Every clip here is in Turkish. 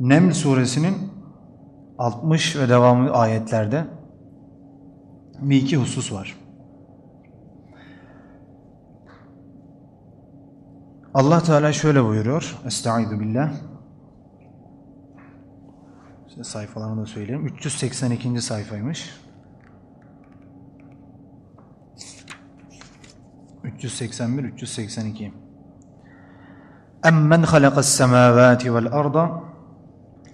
Neml suresinin 60 ve devamı ayetlerde bir iki husus var. Allah Teala şöyle buyuruyor. Estaizu billah. Size sayfalarını da söyleyeyim. 382. sayfaymış. 381 382. Emmen halakas semavati vel arda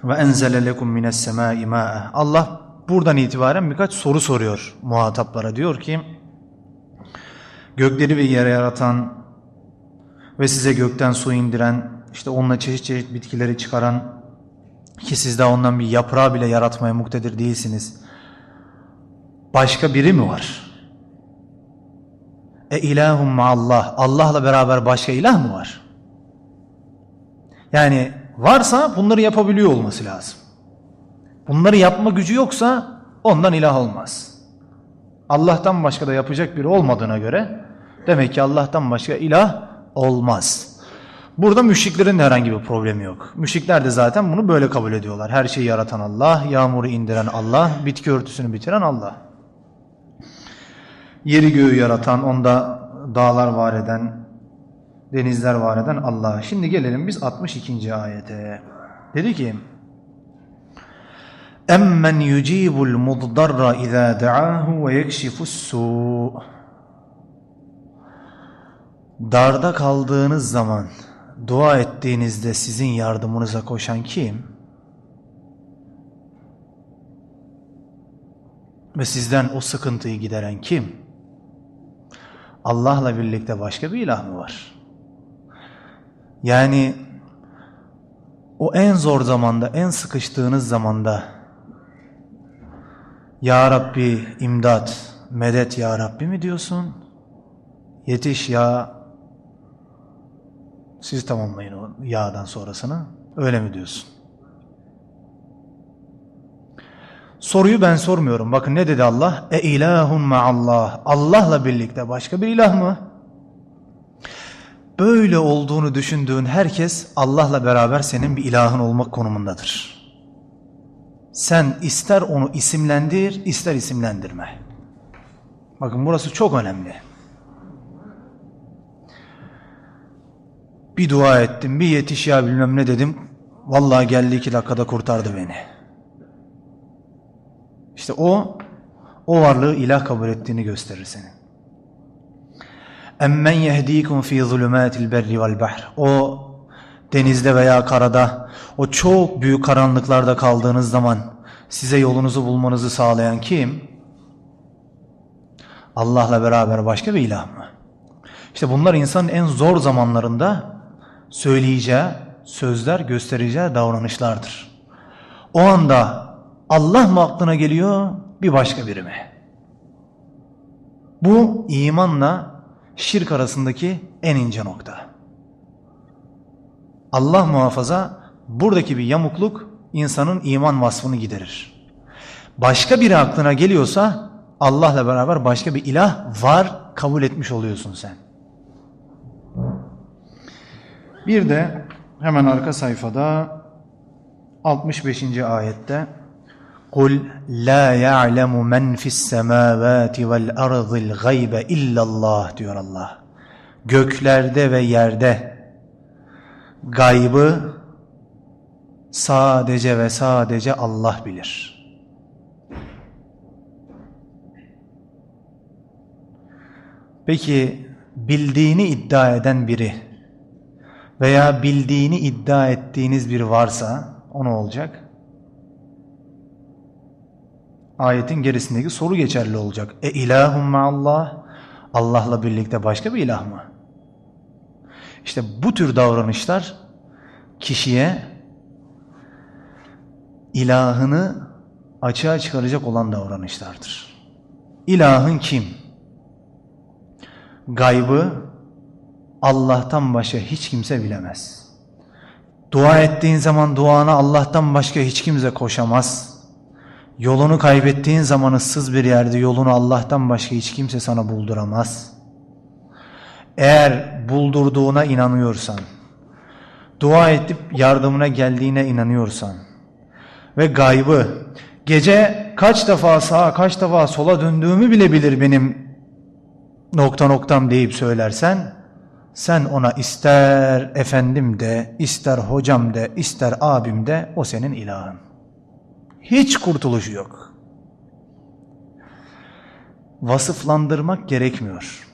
ve enzele lekum mines semai ma'e. Allah buradan itibaren birkaç soru soruyor muhataplara. Diyor ki gökleri ve yere yaratan ve size gökten su indiren, işte onunla çeşit çeşit bitkileri çıkaran ki siz daha ondan bir yaprağı bile yaratmaya muktedir değilsiniz. Başka biri mi var? E ilahum maallah. Allah'la beraber başka ilah mı var? Yani varsa bunları yapabiliyor olması lazım. Bunları yapma gücü yoksa ondan ilah olmaz. Allah'tan başka da yapacak biri olmadığına göre demek ki Allah'tan başka ilah olmaz. Burada müşriklerin de herhangi bir problemi yok. Müşrikler de zaten bunu böyle kabul ediyorlar. Her şeyi yaratan Allah, yağmuru indiren Allah, bitki örtüsünü bitiren Allah. Yeri göğü yaratan, onda dağlar var eden, denizler var eden Allah. Şimdi gelelim biz 62. ayete. Dedi ki yucibul muddarra izâ da'âhu ve yekşifus su. Darda kaldığınız zaman dua ettiğinizde sizin yardımınıza koşan kim? Ve sizden o sıkıntıyı gideren kim? Allah'la birlikte başka bir ilah mı var? Yani o en zor zamanda, en sıkıştığınız zamanda Ya Rabbi imdat, medet Ya Rabbi mi diyorsun? Yetiş ya siz tamamlayın o yağdan sonrasını. Öyle mi diyorsun? Soruyu ben sormuyorum. Bakın ne dedi Allah? E ilahun ma'allah. Allah'la birlikte başka bir ilah mı? Böyle olduğunu düşündüğün herkes Allah'la beraber senin bir ilahın olmak konumundadır. Sen ister onu isimlendir, ister isimlendirme. Bakın burası çok önemli. Bir dua ettim, bir yetiş ya bilmem ne dedim. Vallahi geldi iki dakikada kurtardı beni. İşte o, o varlığı ilah kabul ettiğini gösterir senin. Emmen yehdikum fi zulumatil berri vel bahr. O denizde veya karada, o çok büyük karanlıklarda kaldığınız zaman size yolunuzu bulmanızı sağlayan kim? Allah'la beraber başka bir ilah mı? İşte bunlar insanın en zor zamanlarında söyleyeceği sözler, göstereceği davranışlardır. O anda Allah mı aklına geliyor, bir başka biri mi? Bu imanla şirk arasındaki en ince nokta. Allah muhafaza buradaki bir yamukluk insanın iman vasfını giderir. Başka biri aklına geliyorsa Allah'la beraber başka bir ilah var kabul etmiş oluyorsun sen. Bir de hemen arka sayfada 65. ayette Kul la ya'lemu men fis semavati vel ardil gaybe illallah diyor Allah. Göklerde ve yerde gaybı sadece ve sadece Allah bilir. Peki bildiğini iddia eden biri veya bildiğini iddia ettiğiniz biri varsa o ne olacak? Ayetin gerisindeki soru geçerli olacak. E ilahum Allah Allah'la birlikte başka bir ilah mı? İşte bu tür davranışlar kişiye ilahını açığa çıkaracak olan davranışlardır. İlahın kim? Gaybı Allah'tan başka hiç kimse bilemez. Dua ettiğin zaman duana Allah'tan başka hiç kimse koşamaz. Yolunu kaybettiğin zaman ıssız bir yerde yolunu Allah'tan başka hiç kimse sana bulduramaz. Eğer buldurduğuna inanıyorsan, dua edip yardımına geldiğine inanıyorsan ve gaybı gece kaç defa sağa kaç defa sola döndüğümü bile bilir benim nokta noktam deyip söylersen sen ona ister efendim de ister hocam de ister abim de o senin ilahın. Hiç kurtuluşu yok. Vasıflandırmak gerekmiyor.